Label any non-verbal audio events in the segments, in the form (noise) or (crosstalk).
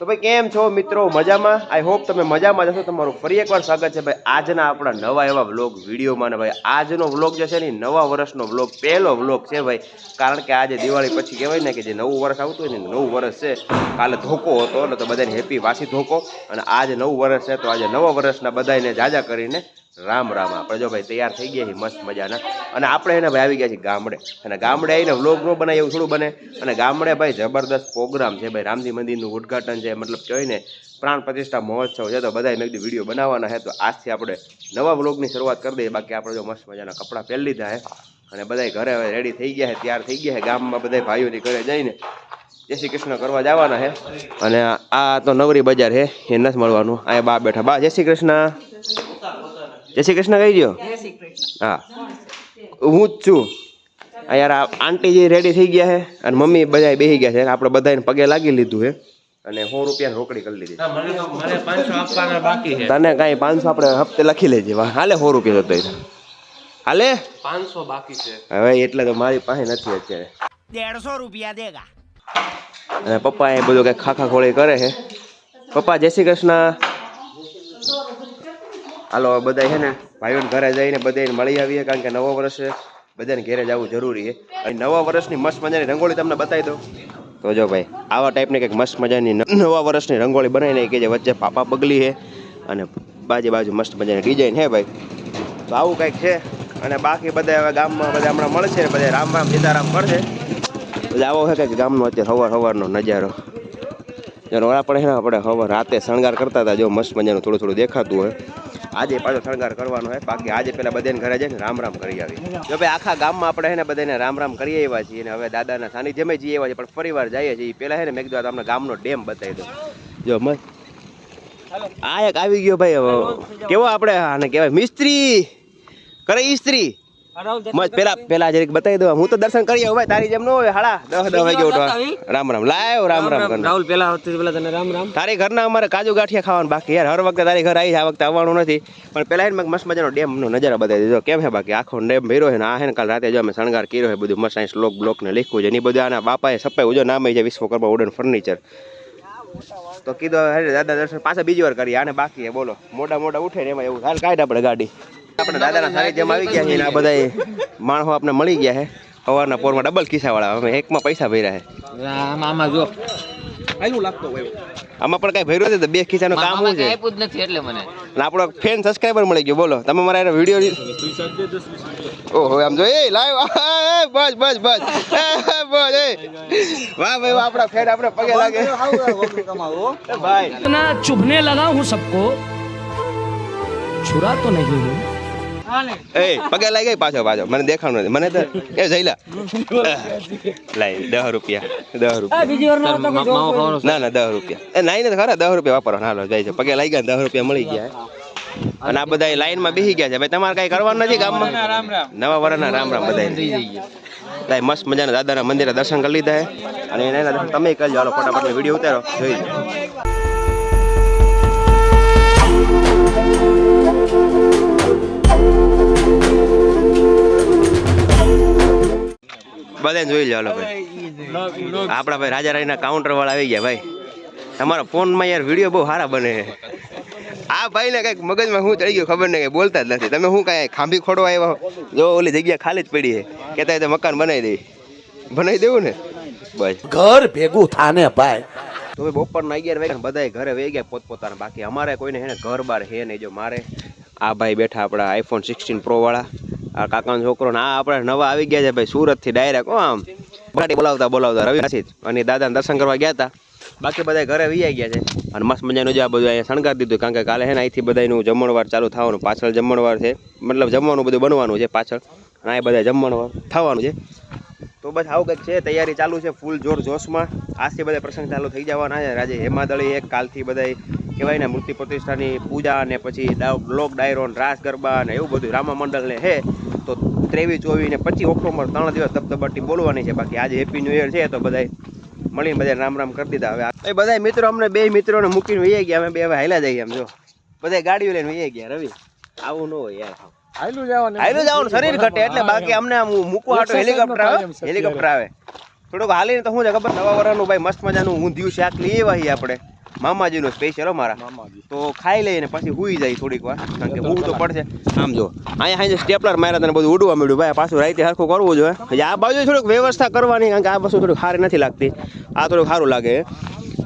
તો ભાઈ, કેમ છો મિત્રો? મજામાં? આઈ હોપ તમે મજામાં જશો તમારું ફરી એકવાર સ્વાગત છે ભાઈ, આજના આપણા નવા એવા વ્લોગ વિડીયોમાં. ને ભાઈ, આજનો વ્લોગ જે છે ને નવા વર્ષનો વ્લોગ પહેલો વ્લોગ છે ભાઈ. કારણ કે આજે દિવાળી પછી કહેવાય ને કે જે નવું વર્ષ આવતું હોય ને નવું વર્ષ છે. કાલે ધોકો હતો એટલે તો બધાને હેપી વાસી ધોકો. અને આજે નવું વર્ષ છે, તો આજે નવા વર્ષના બધાને જાજા કરીને રામ રામ. આપણે જો ભાઈ તૈયાર થઈ ગયા છીએ, મસ્ત મજાના. અને આપણે એને ભાઈ આવી ગયા છીએ ગામડે. અને ગામડે આવીને વ્લોગ ન બનાય એવું થોડું બને. અને ગામડે ભાઈ જબરદસ્ત પ્રોગ્રામ છે ભાઈ. રામજી મંદિરનું ઉદ્ઘાટન છે, મતલબ કહેવાય ને, પ્રાણ પ્રતિષ્ઠા મહોત્સવ છે. તો બધા મેં કીધું વીડિયો બનાવવાના છે. તો આજથી આપણે નવા વ્લોગની શરૂઆત કરી દઈએ. બાકી આપણે જો મસ્ત મજાના કપડાં પહેરી લીધા છે. અને બધા ઘરે હવે રેડી થઈ ગયા છે, તૈયાર થઈ ગયા છે. ગામમાં બધા ભાઈઓની ઘરે જઈને જય શ્રી કૃષ્ણ કરવા જવાના છે. અને આ તો નવરી બજાર છે. એ નથી મળવાનું. અહીંયા બા બેઠા. બા, જય શ્રી કૃષ્ણ. જય શ્રી કૃષ્ણ કહી દો હા. હું જ છું. યાર આંટી રેડી થઈ ગયા છે અને મમ્મી બધા બેસી ગયા છે આપણે બધાને પગે લાગી લીધું છે અને સો રૂપિયા રોકડી કરી લીધી તને કઈ પાંચસો આપણે હપ્તે લખી લેજે. હાલે સો રૂપિયા જતો હાલે? પાંચસો બાકી છે. હવે એટલે તો મારી પાસે નથી અત્યારે. દેડસો રૂપિયા દેગા. અને પપ્પા એ બધું કઈ ખાખા ખોળી કરે છે. પપ્પા જય શ્રી કૃષ્ણ. હાલો બધા છે ને ભાઈઓને ઘરે જઈને બધાને મળી આવીએ, કારણ કે નવા વર્ષે બધાને ઘરે જવું જરૂરી છે. અને નવા વર્ષની મસ્ત મજાની રંગોળી તમને બતાવી દઉં. તો જો ભાઈ, આવા ટાઈપની કંઈક મસ્ત મજાની નવા વર્ષની રંગોળી બનાવીને કે જે વચ્ચે પાપા પગલી છે અને બાજુ બાજુ મસ્ત મજાની ડિઝાઇન છે ભાઈ. તો આવું કંઈક છે. અને બાકી બધા હવે ગામમાં બધા હમણાં મળશે ને, બધા રામ રામ, સીતારામ કરશે બધા આવો છે કે ગામનો અત્યારે સવાર સવારનો નજારો. ઓલા પણ છે ને, આપણે સવાર રાતે શણગાર કરતા હતા, જો મસ્ત મજાનું થોડું થોડું દેખાતું હોય. આજે પાછો શણગાર કરવાનો હોય બાકી આજે પેલા બધાને ઘરે જઈને રામ રામ કરી આવી. જો ભાઈ આખા ગામમાં આપણે ને બધાને રામ રામ કરી આવ્યા છીએ અને હવે દાદાના સાનિધ્યમે જઈએ આવ્યા છીએ, પણ ફરી વાર જઈએ છીએ. પેલા છે ને મેં કીધું તમને ગામનો ડેમ બતાવી દો. જો મસ્ત આ એક આવી ગયો ભાઈ કેવો આપણે આને કહેવાય? મિસ્ત્રી. કરે ઈસ્ત્રી મસ્ત પેલા પેલા જરીક બતાવી દો હું તો દર્શન કરી આવું. ભાઈ તારી જેમ ન હોય હાડા દસ દસ વાગે ઉઠવા. રામ રામ. લાયો રામ રામ રાહુલ પેલા પેલા તને રામ રામ. તારી ઘરના અમારે કાજુ ગાંઠિયા ખાવાનું બાકી યાર. હર વખતે તારી ઘર આવી આ વખતે આવવાનું નથી. પણ પેલા એને મસ્ત મજાનો ડેમ નો નજારો બતાવી દીધો. કેમ છે બાકી? આખો ડેમ ભર્યો છે ને આ હે ને કાલ રાતે જો અમે શણગાર કર્યો છે બધું. મસ્ત શ્લોક બ્લોક ને લખ્યું છે ને બધું આના બાપાએ સપાઈ ઉજો નામ છે વિશ્વકર્મા વુડન ફર્નિચર તો કીધું હરે દાદા દર્શન પાછા બીજી વાર કરીએ. આને બાકી બોલો. મોટા મોટા ઉઠે ને એમાં એવું. હાલ કાઢ આપણે ગાડી. આપણા દાદાના સાનિધ્યમાં આવી ગયા છે આ બધા માણસો આપણે મળી ગયા છે. સવારના પોરમાં ડબલ ખિસ્સાવાળા. અમે એકમાં પૈસા ભર્યા છે. આમાં જો. લાગતો હોય આમાં પણ કઈ ભર્યું નથી બે ખિસ્સાનું કામ છે? આપ્યું જ નથી એટલે મને. આપણો ફેન સબસ્ક્રાઇબર મળી ગયો બોલો. તમે મારા વીડિયો ઓહો આમ જો એ લાઈવ બસ બસ બસ. બસ એ. વાહ ભાઈ વાહ આપણા ફેન આપણે પગે લાગે. ભાઈ ચુભને લગાઉં હું સબકો છુરા તો નહીં હું એ પગે લઈ ગઈ પાછો પાછો? મને દેખાણું નથી. મને તો એ જઈલા (laughs) લાઈ દસ રૂપિયા દસ રૂપિયા. ના ના દસ રૂપિયા. એ નાઈ ને ખરા દસ રૂપિયા વાપરવા હાલો જાય છે. પગે લઈ ગયા દસ રૂપિયા મળી ગયા. અને આ બધા લાઈનમાં બેસી ગયા છે. ભાઈ તમારે કઈ કરવાનું નથી ગામમાં? નવા વર્ષના રામ રામ બધા લાઈ મસ્ત મજાના દાદાના મંદિરે દર્શન કરી લીધા છે. અને એના દર્શન તમે કરજો હાલો ફટાફટ વીડિયો ઉતારો. જોઈ લો. બધાને જોઈ લો હાલો ભાઈ. આપણા ભાઈ રાજા રાણીના કાઉન્ટર વાળા આવી ગયા ભાઈ. તમારા ફોનમાં યાર વીડિયો બહુ સારા બને આ આ ભાઈને કંઈક મગજમાં શું ચડી ગયું ખબર નહીં કઈ બોલતા જ નથી. તમે શું કાંઈ ખાંભી ખોડવા આવ્યા જો ઓલી જગ્યા ખાલી જ પડી છે. હોય તો મકાન બનાવી દે. બનાવી દેવું ને? બસ. ઘર ભેગું થાને ભાઈ. તો હવે બપોરના અગિયાર વાગ્યા બધાય ઘરે વહી ગયા પોતપોતાના. બાકી અમારે કોઈને હેને ઘર બાર હે નહીં જો મારે. આ ભાઈ બેઠા આપણા આઈફોન સિક્સટીન પ્રો વાળા. આ કાકાનો છોકરો ને આ આપણે નવા આવી ગયા છે ભાઈ સુરતથી ડાયરેક્ટ આમ. ગાડી બોલાવતા બોલાવતા રવિ નાસી અને દાદાને દર્શન કરવા ગયા હતા બાકી બધા ઘરે વહી ગયા છે. અને મસ્ત મજાનું જે આ બધું અહીંયા શણગાર દીધું. કારણ કે કાલે હે ને અહીંથી બધાનું જમણવાર ચાલુ થવાનું. પાછળ જમણવાર છે. મતલબ જમવાનું બધું બનવાનું છે પાછળ. અને અહીં બધા જમણવાર થવાનું છે. તો બસ આવું કંઈક છે. તૈયારી ચાલુ છે ફૂલ જોર જોશમાં. આજથી બધા પ્રસંગ ચાલુ થઈ જવાના છે. રાજે હેમાદળી એક, કાલથી બધા કહેવાય ને મૂર્તિ પ્રતિષ્ઠાની પૂજા ને પછી બ્લોક ડાયરો રાસ ગરબા ને એવું બધું રામા મંડળ ને હે. તો ત્રેવીસ ચોવીસ ને પચીસ ઓક્ટોબર ત્રણ દિવસ ધબધબાટી બોલવાની છે. બાકી આજે હેપી ન્યૂ યર છે તો બધા મળીને બધા રામ રામ કરી દીધા. હવે એ બધા મિત્રો અમને બે મિત્રોને મૂકીને વહી ગયા અમે બે હવે હાલ્યા જઈએ એમ જો. બધા ગાડીઓ લઈને વહી ગયા રવિ. આવું ન હોય યાર. જવાનું જવાનું શરીર ઘટે એટલે બાકી અમને મૂકવા હાટો હેલિકોપ્ટર આવે હેલિકોપ્ટર આવે. થોડુંક હાલીને તો શું છે ખબર નવા વરાનું ભાઈ મસ્ત મજાનું ઊંધિયું શાક લઈએ આવ્યા આપણે. મામાજીનો સ્પેશિયલ મારા. તો ખાઈ લઈને પછી હુઈ જાય થોડીક વાર. કારણ કે હું તો પડશે. આમ જો અહીંયા હાઈ સ્ટેપલર માર્યા તને બધું ઉડવા મળ્યું ભાઈ પાછું રાઈતે સરખું કરવું જોઈએ. પછી આ બાજુ થોડીક વ્યવસ્થા કરવાની કારણ કે આ વસ્તુ થોડીક સારી નથી લાગતી. આ થોડુંક સારું લાગે.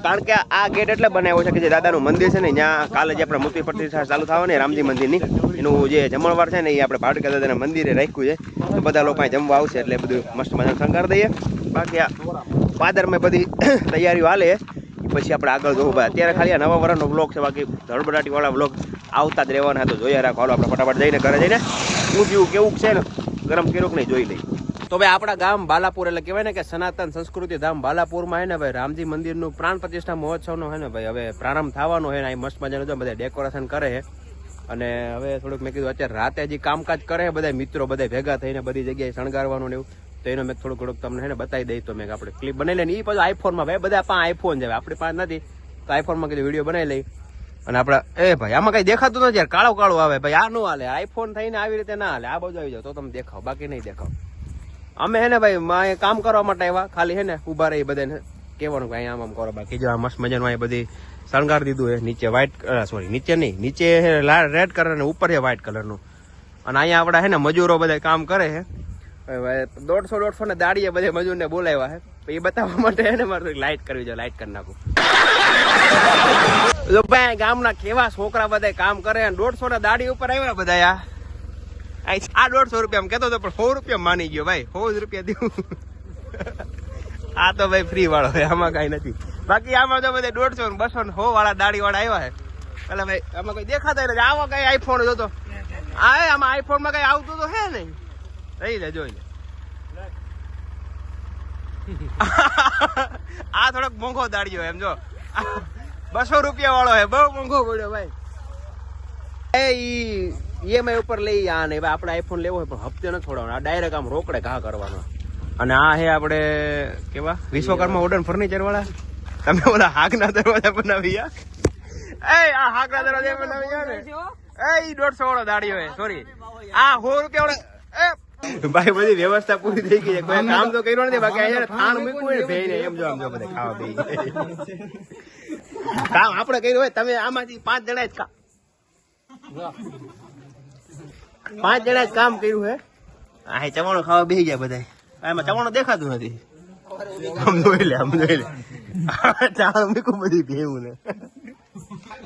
કારણ કે આ ગેટ એટલે બનાવ્યો છે કે જે દાદાનું મંદિર છે ને ત્યાં કાલે જે આપણે મૂર્તિ પ્રતિષ્ઠા ચાલુ થવાની રામજી મંદિરની. એનું જે જમણવાર છે ને એ આપણે ભાડકા દાદાના મંદિરે રાખ્યું છે. તો બધા લોકો જમવા આવશે એટલે બધું મસ્ત મજાનું શણગાર દઈએ. બાકી આ પાદરમાં બધી (coughs) તૈયારીઓ હાલે. પછી આપણે આગળ જોવું. ભાઈ, અત્યારે ખાલી આ નવા વર્ષનો બ્લોગ છે, બાકી ધડબડાટીવાળા બ્લોગ આવતા જ રહેવાના તો જોયા રાખો. આપણે ફટાફટ જઈને ઘરે જઈને થયું, કેવું છે ને? ગરમ કેરોક નહીં, જોઈ લઈ તો ભાઈ, આપણા ગામ બાલાપુર, એટલે કહેવાય ને કે સનાતન સંસ્કૃતિ ધામ બાલાપુરમાં હે ને ભાઈ, રામજી મંદિરનું પ્રાણ પ્રતિષ્ઠા મહોત્સવનો હે ને ભાઈ, હવે પ્રારંભ થવાનો હોય ને, અહીં મસ્ત મજાનું જો બધા ડેકોરેશન કરે છે અને હવે થોડુંક મેં કીધું, અત્યારે રાતે હજી કામકાજ કરે બધા મિત્રો બધા ભેગા થઈને બધી જગ્યાએ શણગારવાનું ને એવું. તો એનો મેં થોડું થોડુંક તમને હેને બતાવી દઈ તો મેં આપણે ક્લિપ બનાવી લઈને એ પછી આઈફોનમાં ભાઈ બધા પાસે આઈફોન છે આપણી પાસે નથી. તો આઈફોનમાં કીધું વીડિયો બનાવી લઈ અને આપણા, એ ભાઈ, આમાં કઈ દેખાતું નથી યાર. કાળો કાળો આવે ભાઈ, આ નો હાલે. આઈફોન થઈને આવી રીતે ના હાલે. આ બાજુ આવી જાવ તો તમે દેખાવ. બાકી નહીં દેખાવ. અમે હે ને ભાઈ કામ કરવા માટે આવ્યા. ખાલી હે ને ઊભા રહી બધાને. કહેવાનું કે આમ આમ કરો. બાકી જો આ મસ્ત મજાનું અહીંયા બધી શણગાર દીધું હે નીચે વ્હાઈટ સોરી નીચે નહીં. નીચે રેડ કલર ને ઉપર છે વ્હાઈટ કલરનું અને અહીંયા આપણા હે ને મજૂરો બધા કામ કરે છે. દોઢસો દોઢસો ને દાડીએ બધે મજૂરને બોલાવ્યા હે. એ બતાવવા માટે એને મારે લાઇટ કરવી જોઈએ લાઇટ કરી નાખું. જો ભાઈ ગામના કેવા છોકરા બધા કામ કરે દોઢસો ના દાડી ઉપર આવ્યા બધા આ. આ દોઢસો રૂપિયા કેતો હતો, પણ સો રૂપિયા માની ગયો ભાઈ, સો રૂપિયા દઉં આ તો ભાઈ ફ્રી વાળો છે, આમાં કઈ નથી. બાકી આમાં તો બધા દોઢસો ને બસો ને સો વાળા દાડી વાળા આવ્યા છે એટલે ભાઈ, આમાં કઈ દેખાતા નથી. આમાં કઈ આઈફોન જોતો. આ આમાં આઈફોનમાં કઈ આવતું તો હે નહીં. રહી લે જોઈ લે આ થોડોક મોંઘો દાડ્યો એમ જો. બસો રૂપિયા વાળો હે બહુ મોંઘો પડ્યો ભાઈ. એ ઈ ઈએમઆઈ ઉપર લઈ આ ને આપણે આઈફોન લેવો હોય પણ હપ્તે ન છોડવાનો આ ડાયરેક્ટ આમ રોકડે ઘા કરવાનો. અને આ હે આપણે કેવા? વિશ્વકર્મા ઓડન ફર્નિચર વાળા? તમે ઓલા હાકના દરવાજા બનાવી આ? એ આ હાકના દરવાજા બનાવી ને? એ દોઢસો વાળો દાડિયો હે સોરી આ સો રૂપિયા વાળો એ ભાઈ બધી વ્યવસ્થા પૂરી થઈ ગઈ છે. કોઈ કામ તો કર્યું નથી બાકી અહીંયા થાણ મૂક્યું હોય ને એમ જો આમ જો બધા ખાવા બેસી કામ આપણે કર્યું હોય તમે આમાંથી પાંચ જણા જ કામ. પાંચ જણા જ કામ કર્યું હે. આ ચવાણું ખાવા બેસી ગયા બધા એમાં ચવાણું દેખાતું નથી. આમ જોઈ લે આમ જોઈ લે. ચાણ મૂકું બધી ભેવું ને.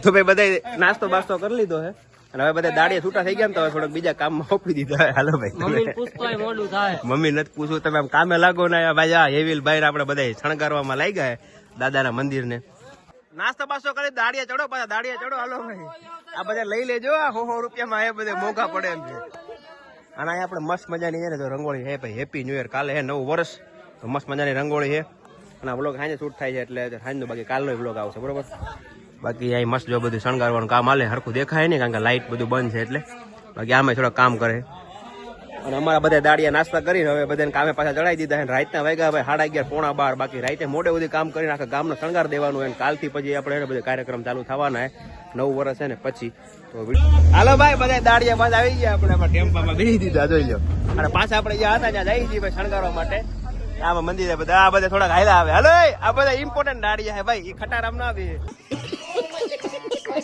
તો ભાઈ બધા નાસ્તો બાસ્તો કરી લીધો હે? અને હવે બધા દાડિયા છૂટા થઈ ગયા ને તો હવે થોડોક બીજા કામમાં મોકલી દીધા. હાલો ભાઈ તમે. મોડું થાય. મમ્મી નથી પૂછવું તમે આમ કામે લાગો ને ભાઈ આ હેવીલ બહાર આપણે બધા શણગારવામાં લઈ ગયા દાદાના મંદિરને. નાસ્તો પાસો કરી દાડિયા ચડો પાછા દાડિયા ચડો હાલો ભાઈ. આ બધા લઈ લેજો આ હો હો રૂપિયામાં એ બધા મોંઘા પડે એમ છે. અને અહીંયા આપણે મસ્ત મજાની છે ને તો રંગોળી હે ભાઈ હેપી ન્યુ યર કાલે હે નવું વર્ષ. તો મસ્ત મજાની રંગોળી છે. અને આ બ્લોગ સાંજે શૂટ થાય છે એટલે સાંજનો બાકી કાલનો બ્લોગ આવશે બરોબર? બાકી અહીં મસ્ત જો બધું શણગારવાનું કામ હાલે સરખું દેખાય નહીં કારણ કે લાઇટ બધું બંધ છે એટલે. બાકી આમે થોડા કામ કરે. અને અમારા બધા દાડિયા નાસ્તા કરીને હવે બધાને કામે પાછા ચડાવી દીધા અને રાતના વાગ્યા ભાઈ સાડા અગિયાર, પોણા બાર, બાકી રાતે મોડે સુધી કામ કરીને આખા ગામનો શણગાર દેવાનું હોય કાલથી પછી આપણે બધા કાર્યક્રમ ચાલુ થવાના છે. નવું વર્ષ છે ને પછી. તો હાલો ભાઈ, બધા દાડિયા પાછા આવી ગયા આપણે. ટેમ્પામાં બેસી દીધા, જોઈ લો અને પાછા આપણે જ્યાં હતા ત્યાં જઈ ભાઈ શણગારવા માટે. આમાં મંદિરે બધા, આ બધા થોડાક હાયલા આવે. હાલો આ બધા ઇમ્પોર્ટન્ટ દાડિયા છે ભાઈ. એ ખટારામ ના આવે.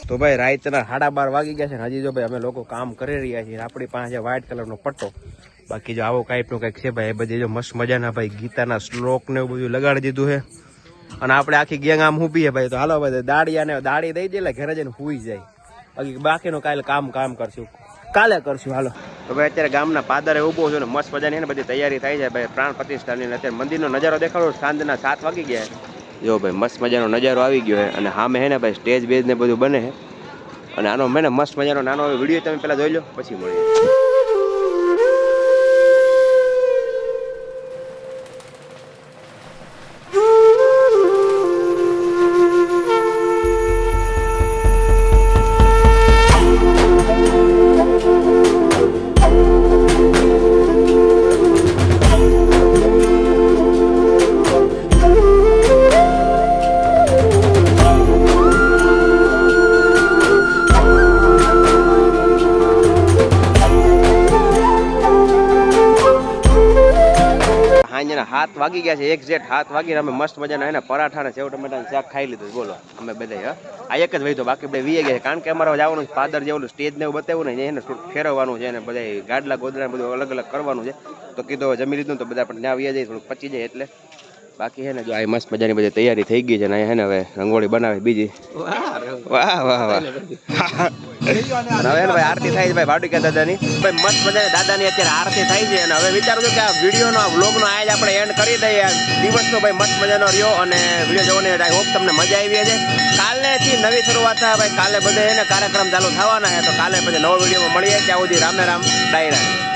તો ભાઈ રાતના સાડા બાર વાગી ગયા છે હજી જો ભાઈ અમે લોકો કામ કરી રહ્યા છીએ આપણી પાસે વ્હાઈટ કલરનો પટ્ટો, બાકી જો આવો ટાઈપનો કંઈક છે ભાઈ, એ બધી જો મસ્ત મજાના ભાઈ ગીતાના શ્લોક ને એવું બધું લગાડી દીધું છે. અને આપણે આખી ગેંગ આમ છે ભાઈ, તો હાલો ભાઈ, દાડિયા ને દાડી દઈ દે એટલે ઘરે જઈને હુઈ જાય. બાકી બાકીનું કાલે કામ કામ કરશું. કાલે કરશું, હાલો. તો ભાઈ અત્યારે ગામના પાદરે ઊભો છું ને મસ્ત મજાની બધી તૈયારી થાય છે. ભાઈ પ્રાણ પ્રતિષ્ઠાની અત્યારે મંદિરનો નજારો દેખાડો, સાંજના સાત વાગી ગયા. જો ભાઈ મસ્ત મજાનો નજારો આવી ગયો છે અને સામે હે ને ભાઈ સ્ટેજ બેજ ને બધું બને છે અને આનો મેં મસ્ત મજાનો નાનો વીડિયો તમે પહેલાં જોઈ લો, પછી મળીએ. વાગી ગયા છે, એક જેટ હાથ વાગીને અમે મસ્ત મજાના એના પરાઠા ને સેવ ટમેટાનું શાક ખાઈ લીધું. બોલો, અમે બધા આ એક જ વહીતો બાકી બધા વીએ ગયા છે. કારણ કે અમારે જવાનું પાદર જેવું સ્ટેજ ને એવું બતાવ્યું ને એને ફેરવવાનું છે અને બધા ગાડલા ગોદડા બધું અલગ અલગ કરવાનું છે. તો કીધું જમી લીધું તો બધા પણ ત્યાં વીએ જઈએ થોડુંક પચી જાય એટલે. બાકી છે ને જો આ મસ્ત મજાની બધી તૈયારી થઈ ગઈ છે ને હે ને હવે રંગોળી બનાવી બીજી. વાહ વાહ વાહ હવે ને ભાઈ આરતી થાય છે ભાઈ ભાડુકા દાદાની. ભાઈ મસ્ત મજાની દાદાની અત્યારે આરતી થાય છે અને હવે વિચારું છું કે આ વિડીયોનો આ વ્લોગનો આજ આપણે એન્ડ કરી દઈએ. દિવસનો ભાઈ મસ્ત મજાનો રહ્યો અને વીડિયો જોવાની આઈ હોપ તમને મજા આવી છે કાલેથી નવી શરૂઆત થાય ભાઈ. કાલે બધે એને કાર્યક્રમ ચાલુ થવાના છે. તો કાલે પછી નવો વિડીયોમાં મળીએ. ત્યાં સુધી રામે રામ. ડાયરા